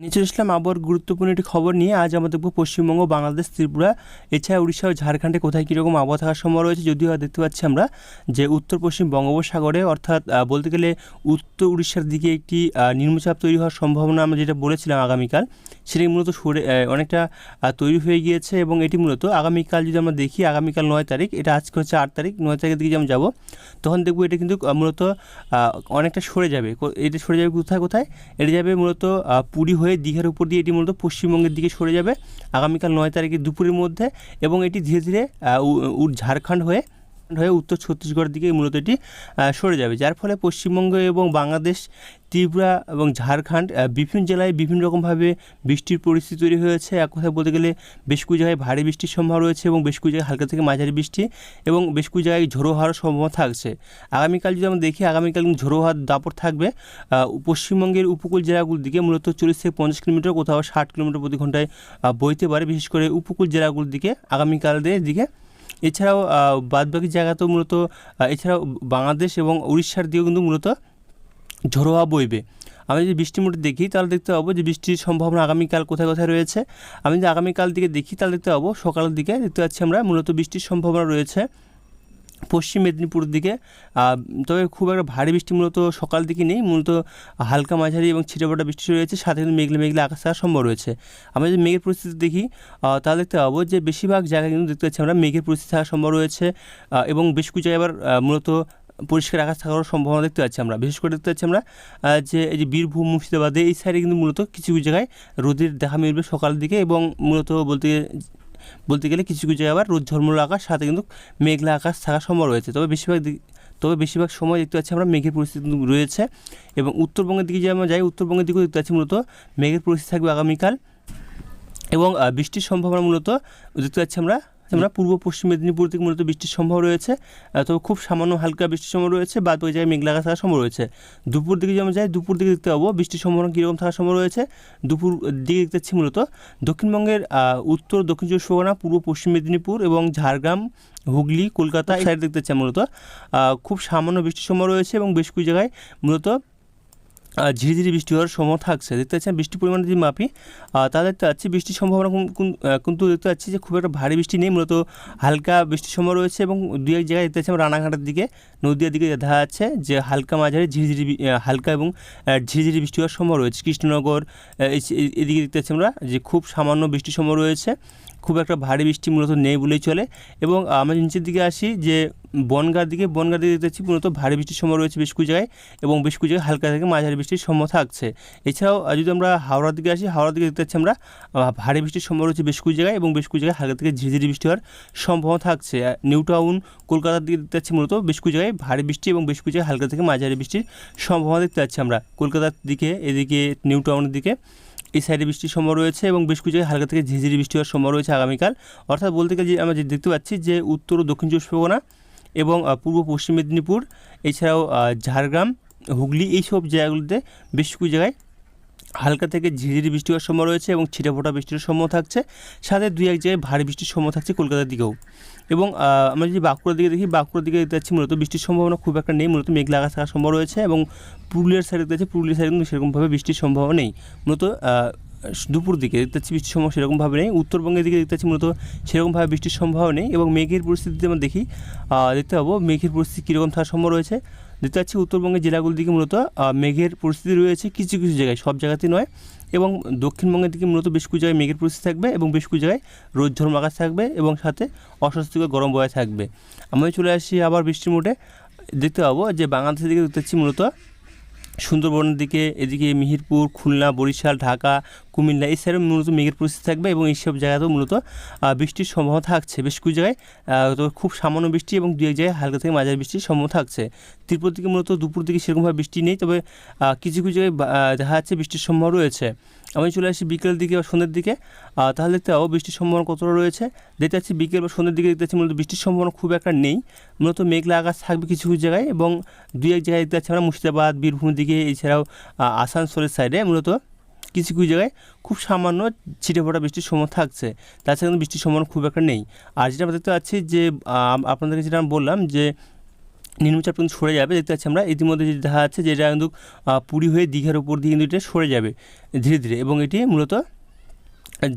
নিচে ইসলাম আবার গুরুত্বপূর্ণ একটি খবর নিয়ে। আজ আমরা দেখব পশ্চিমবঙ্গ, বাংলাদেশ, ত্রিপুরা, এছাড়া উড়িষ্যা ও ঝাড়খণ্ডে কোথায় কীরকম আবহাওয়া থাকার সম্ভব রয়েছে যদিও দেখতে পাচ্ছি আমরা যে উত্তর পশ্চিম বঙ্গোপসাগরে অর্থাৎ বলতে গেলে উত্তর উড়িষ্যার দিকে একটি নিম্নচাপ তৈরি হওয়ার সম্ভাবনা আমরা যেটা বলেছিলাম আগামীকাল সেটি মূলত সরে অনেকটা তৈরি হয়ে গিয়েছে এবং এটি মূলত আগামীকাল যদি আমরা দেখি, আগামীকাল নয় তারিখ, এটা আজকে হচ্ছে আট তারিখ, নয় তারিখের দিকে যখন যাব, তখন দেখব এটা কিন্তু মূলত অনেকটা সরে যাবে। এটা সরে যাবে কোথায় কোথায়? এটা যাবে মূলত পুরী হয়ে দীঘার উপর দিয়ে এটি মূলত পশ্চিমবঙ্গের দিকে সরে যাবে। আগামীকাল নয় তারিখে দুপুরের মধ্যে এবং এটি ধীরে ধীরে ঝাড়খণ্ড হয়ে হয়ে উত্তর ছত্তিশগড়ের দিকে মূলত এটি সরে যাবে। যার ফলে পশ্চিমবঙ্গ এবং বাংলাদেশ, ত্রিপুরা এবং ঝাড়খণ্ড বিভিন্ন জেলায় বিভিন্ন রকমভাবে বৃষ্টির পরিস্থিতি তৈরি হয়েছে। এক কথায় বলতে গেলে বেশ কিছু জায়গায় ভারী বৃষ্টির সম্ভাবনা রয়েছে এবং বেশ কিছু জায়গায় হালকা থেকে মাঝারি বৃষ্টি এবং বেশ কিছু জায়গায় ঝোড়ো হওয়ার সম্ভাবনা থাকছে। আগামীকাল যদি আমরা দেখি, আগামীকাল ঝোড়ো হওয়ার দাপট থাকবে। পশ্চিমবঙ্গের উপকূল জেলাগুলির দিকে মূলত চল্লিশ থেকে পঞ্চাশ কিলোমিটার, কোথাও ষাট কিলোমিটার প্রতি ঘন্টায় বইতে পারে। বিশেষ করে উপকূল জেলাগুলির দিকে আগামীকালের দিকে এছাড়াও বাদবাকি জায়গাতেও মূলত এছাড়াও বাংলাদেশ এবং উড়িষ্যার দিকেও কিন্তু মূলত ঝরোয়া বইবে। আমি যদি বৃষ্টির মধ্যে দেখি, তাহলে দেখতে পাবো যে বৃষ্টির সম্ভাবনা আগামীকাল কোথায় কোথায় রয়েছে। আমি যদি আগামীকাল দিকে দেখি, তাহলে দেখতে পাবো সকালের দিকে দেখতে পাচ্ছি আমরা মূলত বৃষ্টির সম্ভাবনা রয়েছে। পশ্চিম মেদিনীপুরের দিকে তবে খুব একটা ভারী বৃষ্টি মূলত সকাল দিকে নেই, মূলত হালকা মাঝারি এবং ছিটেফোঁটা বৃষ্টি রয়েছে সাথে কিন্তু মেঘলে মেঘলে আকাশ থাকার সম্ভব রয়েছে। আমরা যদি মেঘের পরিস্থিতি দেখি তাহলে দেখতে পাবো যে বেশিরভাগ জায়গায় কিন্তু দেখতে পাচ্ছি আমরা মেঘের পরিস্থিতি থাকার সম্ভব রয়েছে এবং বেশ কিছু জায়গায় আবার মূলত পরিষ্কার আকাশ থাকারও সম্ভাবনা দেখতে পাচ্ছি আমরা। বিশেষ করে দেখতে পাচ্ছি আমরা যে এই যে বীরভূম, মুর্শিদাবাদে এই সাইডে কিন্তু মূলত কিছু কিছু জায়গায় রোদের দেখা মিলবে সকাল দিকে এবং মূলত বলতে বলতে গেলে কিছু কিছু জায়গায় আবার রোদ ঝলমল আকাশ, সাথে কিন্তু মেঘলা আকাশ থাকার সম্ভব রয়েছে। তবে বেশিরভাগ দিক, তবে বেশিরভাগ সময় দেখতে পাচ্ছি আমরা মেঘের পরিস্থিতি রয়েছে এবং উত্তরবঙ্গের দিকে যে আমরা যাই, উত্তরবঙ্গের দিকেও দেখতে পাচ্ছি মূলত মেঘের পরিস্থিতি থাকবে আগামীকাল এবং বৃষ্টির সম্ভাবনা মূলত দেখতে পাচ্ছি আমরা আমরা পূর্ব পশ্চিম মেদিনীপুর থেকে মূলত বৃষ্টির সম্ভব রয়েছে তবে খুব সামান্য হালকা বৃষ্টির সম্ভব রয়েছে, বাদ ওই জায়গায় মেঘলা থাকার সম্ভব রয়েছে। দুপুর দিকে যেমন যাই, দুপুর দিকে দেখতে পাবো বৃষ্টির সম্ভাবনা কীরকম থাকার সম্ভব রয়েছে। দুপুর দিকে দেখতে পাচ্ছি মূলত দক্ষিণবঙ্গের উত্তর, দক্ষিণ চব্বিশ পরগনা, পূর্ব পশ্চিম মেদিনীপুর এবং ঝাড়গ্রাম, হুগলি, কলকাতা সাইড দেখতে পাচ্ছি মূলত। খুব সামান্য বৃষ্টির সম্ভাবনা রয়েছে এবং বেশ কিছু জায়গায় মূলত আহ, ঝিরিঝিরি বৃষ্টি হওয়ার সময় থাকছে। দেখতে পাচ্ছেন বৃষ্টির পরিমাণ যদি মাপি তাহলে দেখতে পাচ্ছি বৃষ্টির সম্ভাবনা কোন- কোন- কিন্তু দেখতে পাচ্ছি যে খুব একটা ভারী বৃষ্টি নেই মূলত হালকা বৃষ্টির সময় রয়েছে এবং দু এক জায়গায় দেখতে পাচ্ছি আমরা রানাঘাটের দিকে নদীয়ার দিকে দেখা যাচ্ছে যে হালকা মাঝারি ঝিরিঝিরি হালকা এবং ঝিরিঝিরি বৃষ্টি হওয়ার সময় রয়েছে। কৃষ্ণনগর এদিকে দেখতে পাচ্ছি আমরা যে খুব সামান্য বৃষ্টির সময় রয়েছে। খুব একটা ভারী বৃষ্টি মূলত নেই বলেই চলে। এবং আমরা নিচের দিকে আসি যে বনগার দিকে বনগার দিকে দেখতে মূলত ভারী বৃষ্টির সম্ভব রয়েছে বেশ কিছু জায়গায় এবং বেশ কিছু জায়গায় হালকা থেকে মাঝারি বৃষ্টির সম্ভব থাকছে। এছাড়াও যদি আমরা হাওড়ার দিকে আসি, হাওড়ার দিকে দেখতে পাচ্ছি আমরা ভারী বৃষ্টির সম্ভব রয়েছে বেশ কিছু জায়গায় এবং বেশ কিছু জায়গায় হালকা থেকে ঝিরিঝিরি বৃষ্টি হওয়ার সম্ভাবনা থাকছে। নিউ টাউন, কলকাতার দিকে দেখতে পাচ্ছি মূলত বেশ কিছু জায়গায় ভারী বৃষ্টি এবং বেশ কিছু জায়গায় হালকা থেকে মাঝারি বৃষ্টির সম্ভাবনা দেখতে পাচ্ছি আমরা। কলকাতার দিকে, এদিকে নিউ টাউনের দিকে। এই সাইডে বৃষ্টির সময় রয়েছে এবং বেশ কিছু জায়গায় হালকা থেকে ঝিঝিরি বৃষ্টি হওয়ার সময় রয়েছে আগামীকাল। অর্থাৎ বলতে গেলে যে আমরা যে দেখতে পাচ্ছি যে উত্তর ও দক্ষিণ চব্বিশ পরগনা এবং পূর্ব পশ্চিম মেদিনীপুর, এছাড়াও ঝাড়গ্রাম, হুগলি, এইসব জায়গাগুলিতে বেশ কিছু জায়গায় হালকা থেকে ঝিরিঝিরি বৃষ্টি হওয়ার সময় রয়েছে এবং ছিটেফোঁটা বৃষ্টির সম্ভব থাকছে। সাথে দুই এক জায়গায় ভারী বৃষ্টির সম্ভব থাকছে কলকাতার দিকেও। এবং আমরা যদি বাঁকুড়ার দিকে দেখি, বাঁকুড়ার দিকে দেখতে পাচ্ছি মূলত বৃষ্টির সম্ভাবনা খুব একটা নেই। মূলত মেঘ লাগা থাকার সম্ভব রয়েছে এবং পুরুলিয়ার সাইডে দেখতে পাচ্ছি, পুরুলিয়ার সাইডে কিন্তু সেরকমভাবে বৃষ্টির সম্ভাবনা নেই। মূলত দুপুর দিকে দেখতে পাচ্ছি বৃষ্টির সম্ভাবনা সেরকমভাবে নেই। উত্তরবঙ্গের দিকে দেখতে পাচ্ছি মূলত সেরকমভাবে বৃষ্টির সম্ভাবনা নেই এবং মেঘের পরিস্থিতিতে আমরা দেখি দেখতে পাবো মেঘের পরিস্থিতি কীরকম থাকার সম্ভব রয়েছে। দেখতে পাচ্ছি উত্তরবঙ্গের জেলাগুলির দিকে মূলত মেঘের পরিস্থিতি রয়েছে কিছু কিছু জায়গায়, সব জায়গাতেই নয় এবং দক্ষিণবঙ্গের দিকে মূলত বেশ কিছু জায়গায় মেঘের পরিস্থিতি থাকবে এবং বেশ কিছু জায়গায় রোদ ঝরম আকাশ থাকবে এবং সাথে অস্বস্তিকর গরম বয়ে থাকবে। আমি চলে আসি আবার বৃষ্টির মোটে দেখতে পাবো যে বাংলাদেশের দিকে দেখতে পাচ্ছি মূলত সুন্দরবনের দিকে, এদিকে মিহিরপুর, খুলনা, বরিশাল, ঢাকা, কুমিল্লা, এই সাইডে মূলত মেঘের পরিস্থিতি থাকবে এবং এইসব জায়গাতেও মূলত বৃষ্টির সম্ভাবনা থাকছে। বেশ কিছু জায়গায় তবে খুব সামান্য বৃষ্টি এবং দু এক জায়গায় হালকা থেকে মাঝারি বৃষ্টির সম্ভাবনা থাকছে। ত্রিপুর দিকে মূলত দুপুর দিকে সেরকমভাবে বৃষ্টি নেই, তবে কিছু কিছু জায়গায় দেখা যাচ্ছে বৃষ্টির সম্ভাবনা রয়েছে। আমি চলে আসি বিকেলের দিকে বা সন্ধ্যের দিকে। তাহলে দেখতে পাবো বৃষ্টির সম্ভাবনা কতটা রয়েছে। দেখতে পাচ্ছি বিকেল বা সন্ধ্যের দিকে দেখতে পাচ্ছি মূলত বৃষ্টির সম্ভাবনা খুব একটা নেই। মূলত মেঘলা আকাশ থাকবে কিছু কিছু জায়গায় এবং দুই এক জায়গায় দেখতে পাচ্ছি আমরা মুর্শিদাবাদ, বীরভূমের দিকে এছাড়াও আসানসোলের সাইডে মূলত কিছু কিছু জায়গায় খুব সামান্য ছিটে ফোটা বৃষ্টির সম্ভাবনা থাকছে। তাছাড়া কিন্তু বৃষ্টির সম্ভাবনা খুব একটা নেই। আর যেটা আমরা দেখতে পাচ্ছি যে আপনাদেরকে যেটা আমি বললাম যে, নিম্নচাপ কিন্তু সরে যাবে। দেখতে পাচ্ছি আমরা ইতিমধ্যে যে দেখা যাচ্ছে যেটা কিন্তু পুরী হয়ে দীঘার উপর দিয়ে কিন্তু এটা সরে যাবে ধীরে ধীরে। এবং এটি মূলত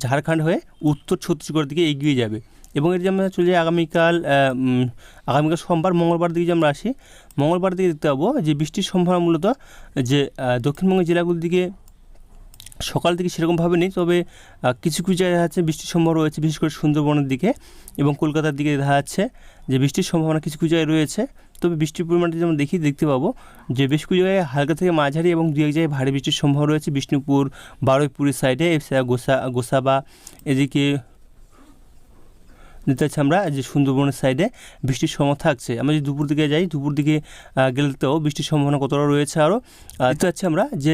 ঝাড়খণ্ড হয়ে উত্তর ছত্তিশগড়ের দিকে এগিয়ে যাবে। এবং যে আমরা চলে যাই আগামীকাল আগামীকাল সোমবার, মঙ্গলবার দিকে যে আমরা আসি, মঙ্গলবার দিকে দেখতে পাবো যে বৃষ্টির সম্ভাবনা মূলত যে দক্ষিণবঙ্গের জেলাগুলির দিকে সকাল থেকে সেরকমভাবে নেই, তবে কিছু কিছু জায়গায় আছে বৃষ্টির সম্ভাবনা রয়েছে, বিশেষ করে সুন্দরবনের দিকে এবং কলকাতার দিকে দেখা যাচ্ছে যে বৃষ্টির সম্ভাবনা কিছু কিছু জায়গায় রয়েছে। তবে বৃষ্টির পরিমাণটা যেমন দেখি, দেখতে পাবো যে বেশ কিছু জায়গায় হালকা থেকে মাঝারি এবং দু এক জায়গায় ভারী বৃষ্টির সম্ভাবনা রয়েছে। বিষ্ণুপুর, বারুইপুরের সাইডে গোসা, গোসাবা, এদিকে দেখতে পাচ্ছি আমরা যে সুন্দরবনের সাইডে বৃষ্টির সম্ভাবনা থাকছে। আমরা যদি দুপুর দিকে যাই, দুপুর দিকে গেলে তো বৃষ্টির সম্ভাবনা কতটা রয়েছে আরও দেখতে পাচ্ছি আমরা যে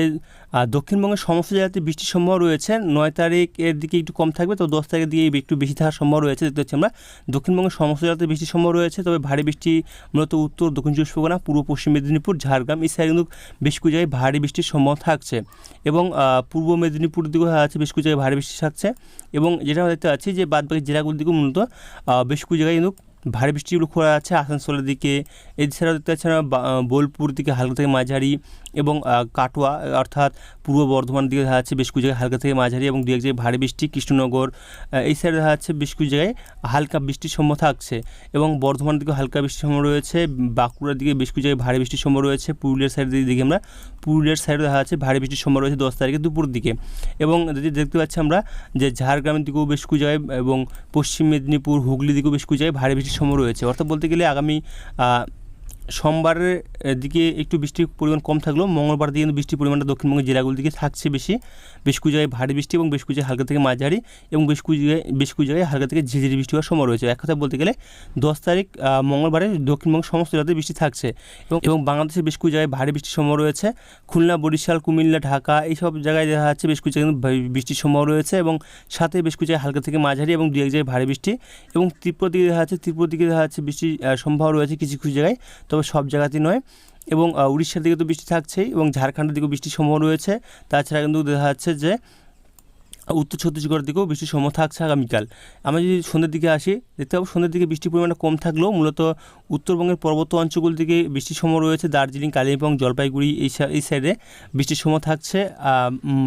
দক্ষিণবঙ্গের সমস্ত জায়গাতে বৃষ্টির সম্ভাবনা রয়েছে। নয় তারিখের দিকে একটু কম থাকবে তো দশ তারিখের দিকে একটু বেশি থাকার সম্ভাবনা রয়েছে। দেখতে পাচ্ছি আমরা দক্ষিণবঙ্গের সমস্ত জায়গাতে বৃষ্টির সম্ভাবনা রয়েছে, তবে ভারী বৃষ্টি মূলত উত্তর, দক্ষিণ চব্বিশ পরগনা, পূর্ব পশ্চিম মেদিনীপুর, ঝাড়গ্রাম, এই সাইডে কিন্তু বেশ কিছু জায়গায় ভারী বৃষ্টির সম্ভাবনা থাকছে। এবং পূর্ব মেদিনীপুর দিকেও আছে বেশ কিছু জায়গায় ভারী বৃষ্টি থাকছে। এবং যেটা দেখতে পাচ্ছি যে বাদবাকি জেলাগুলির দিকেও মূলত আহ, বেশ কিছু জায়গায় কিন্তু ভারী বৃষ্টিগুলো খোলা আছে আসানসোলের দিকে। এছাড়াও দেখতে পাচ্ছি আমরা বা- বোলপুর দিকে হালকা থেকে মাঝারি এবং কাটোয়া, অর্থাৎ পূর্ব বর্ধমান দিকে দেখা যাচ্ছে বেশ কিছু জায়গায় হালকা থেকে মাঝারি এবং দু এক জায়গায় ভারী বৃষ্টি। কৃষ্ণনগর এই সাইডে দেখা যাচ্ছে বেশ কিছু জায়গায় হালকা বৃষ্টির সম্ভাবনা থাকছে এবং বর্ধমান দিকে হালকা বৃষ্টির সম্ভাবনা রয়েছে। বাঁকুড়ার দিকে বেশ কিছু জায়গায় ভারী বৃষ্টির সম্ভাবনা রয়েছে। পুরুলিয়ার সাইডের দিকে আমরা, পুরুলিয়ার সাইডে দেখা যাচ্ছে ভারী বৃষ্টির সম্ভাবনা রয়েছে দশ তারিখে দুপুর দিকে। এবং যদি দেখতে পাচ্ছি আমরা যে ঝাড়গ্রামের দিকেও বেশ কিছু জায়গায় এবং পশ্চিম মেদিনীপুর হুগলি দিকেও বেশ কিছু জায়গায় ভারী বৃষ্টির সম্ভাবনা রয়েছে। অর্থাৎ বলতে গেলে আগামী সোমবারের দিকে একটু বৃষ্টির পরিমাণ কম থাকলেও মঙ্গলবার দিকে কিন্তু বৃষ্টির পরিমাণটা দক্ষিণবঙ্গের জেলাগুলির দিকে থাকছে বেশি। বেশ কিছু জায়গায় ভারী বৃষ্টি এবং বেশ কিছু জায়গায় হালকা থেকে মাঝারি এবং বেশ কিছু জায়গায় বেশ কিছু জায়গায় হালকা থেকে ঝিঝিরি বৃষ্টি হওয়ার সময় রয়েছে। এক কথা বলতে গেলে দশ তারিখ মঙ্গলবারে দক্ষিণবঙ্গের সমস্ত জেলাতে বৃষ্টি থাকছে এবং এবং বাংলাদেশের বেশ কিছু জায়গায় ভারী বৃষ্টির সম্ভাবনা রয়েছে। খুলনা, বরিশাল, কুমিল্লা, ঢাকা এইসব জায়গায় দেখা যাচ্ছে বেশ কিছু জায়গায় বৃষ্টির সম্ভাবনা রয়েছে এবং সাথে বেশ কিছু জায়গায় হালকা থেকে মাঝারি এবং দু এক জায়গায় ভারী বৃষ্টি এবং ত্রিপুরা দিকে দেখা যাচ্ছে ত্রিপুরা দিকে দেখা যাচ্ছে বৃষ্টির সম্ভাবনা রয়েছে কিছু কিছু জায়গায়। তবে সব জায়গাতেই নয়। এবং উড়িষ্যার দিকে তো বৃষ্টি থাকছেই এবং ঝাড়খণ্ডের দিকেও বৃষ্টির সম্ভাবনা রয়েছে। তাছাড়া কিন্তু দেখা যাচ্ছে যে, উত্তর ছত্তিশগড়ের দিকেও বৃষ্টির সম্ভাবনা থাকছে আগামীকাল। আমরা যদি সন্ধ্যের দিকে আসি, দেখতে পাবো সন্ধ্যের দিকে বৃষ্টির পরিমাণটা কম থাকলেও মূলত উত্তরবঙ্গের পর্বত অঞ্চলগুলি দিকে বৃষ্টির সম্ভাবনা রয়েছে। দার্জিলিং, কালিম্পং, জলপাইগুড়ি এই এই সাইডে বৃষ্টির সময় থাকছে।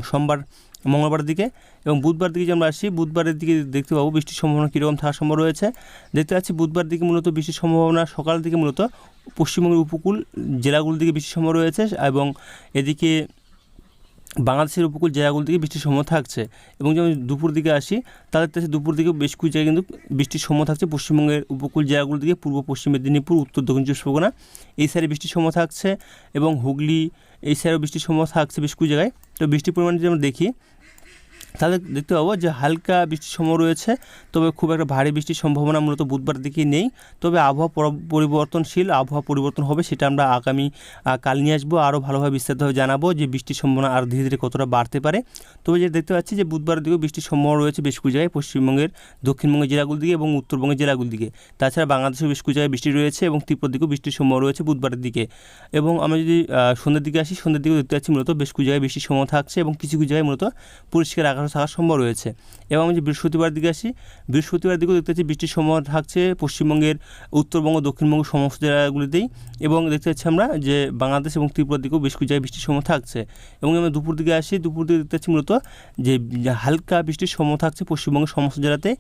সোমবার মঙ্গলবারের দিকে এবং বুধবার দিকে যে আমরা আসি, বুধবারের দিকে দেখতে পাবো বৃষ্টির সম্ভাবনা কীরকম থাকার সম্ভব রয়েছে। দেখতে পাচ্ছি বুধবার দিকে মূলত বৃষ্টির সম্ভাবনা সকাল দিকে মূলত পশ্চিমবঙ্গের উপকূল জেলাগুলির দিকে বৃষ্টির সম্ভাবনা রয়েছে এবং এদিকে বাংলাদেশের উপকূল জায়গাগুলো দিকে বৃষ্টির সম্ভাবনা থাকছে এবং যেমন দুপুর দিকে আসি তাদের কাছে দুপুর দিকে বেশ কিছু জায়গায় কিন্তু বৃষ্টির সম্ভাবনা থাকছে। পশ্চিমবঙ্গের উপকূল জায়গাগুলো দিকে পূর্ব, পশ্চিম মেদিনীপুর, উত্তর, দক্ষিণ চব্বিশ পরগনা এই সাইডে বৃষ্টির সম্ভাবনা থাকছে এবং হুগলি এই সাইডেও বৃষ্টির সম্ভাবনা থাকছে বেশ কিছু জায়গায়। তো বৃষ্টির পরিমাণ যদি আমরা দেখি তাহলে দেখতে পাবো যে হালকা বৃষ্টির সম্ভাবনা রয়েছে, তবে খুব একটা ভারী বৃষ্টির সম্ভাবনা মূলত বুধবার দিকে নেই। তবে আবহাওয়া পরিবর্তনশীল আবহাওয়া পরিবর্তন হবে সেটা আমরা আগামী কাল নিয়ে আসব। আরও ভালোভাবে বিস্তারিতভাবে জানাব যে বৃষ্টির সম্ভাবনা আরও ধীরে ধীরে কতটা বাড়তে পারে। তবে যে দেখতে পাচ্ছি যে বুধবার দিকেও বৃষ্টির সম্ভাবনা রয়েছে বেশ কিছু জায়গায়, পশ্চিমবঙ্গের, দক্ষিণবঙ্গের জেলাগুলির দিকে এবং উত্তরবঙ্গের জেলাগুলির দিকে। তাছাড়া বাংলাদেশের বেশ কিছু জায়গায় বৃষ্টি রয়েছে এবং ত্রিপুরার দিকেও বৃষ্টির সম্ভাবনা রয়েছে বুধবারের দিকে। এবং আমরা যদি সন্ধ্যের দিকে আসি, সন্ধ্যের দিকেও দেখতে পাচ্ছি মূলত বেশ কিছু জায়গায় বৃষ্টির সম্ভাবনা থাকছে এবং কিছু কিছু জায়গায় মূলত পরিষ্কার আকাশ থাকার সম্ভব রয়েছে। এবং আমি যে বৃহস্পতিবার দিকে আসি বৃহস্পতিবার দিকেও দেখতে পাচ্ছি বৃষ্টির সম্ভাবনা থাকছে পশ্চিমবঙ্গের উত্তরবঙ্গ দক্ষিণবঙ্গ সমস্ত জায়গাগুলিতেই এবং দেখতে পাচ্ছি আমরা যে বাংলাদেশ এবং ত্রিপুরার দিকেও বেশ কিছু জায়গায় বৃষ্টির সম্ভাবনা থাকছে। এবং আমরা দুপুর দিকে আসি দুপুর দিকে দেখতে পাচ্ছি মূলত যে যে হালকা বৃষ্টির সম্ভাবনা থাকছে পশ্চিমবঙ্গের সমস্ত জেলাতে।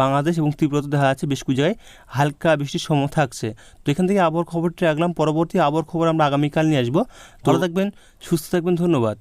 বাংলাদেশ এবং ত্রিপুরাতে দেখা যাচ্ছে বেশ কিছু জায়গায় হালকা বৃষ্টির সম্ভাবনা থাকছে। তো এখান থেকে আবহাওয়ার খবরটি রাখলাম। পরবর্তী আবহাওয়ার খবর আমরা আগামীকাল নিয়ে আসব। ভালো থাকবেন সুস্থ থাকবেন ধন্যবাদ।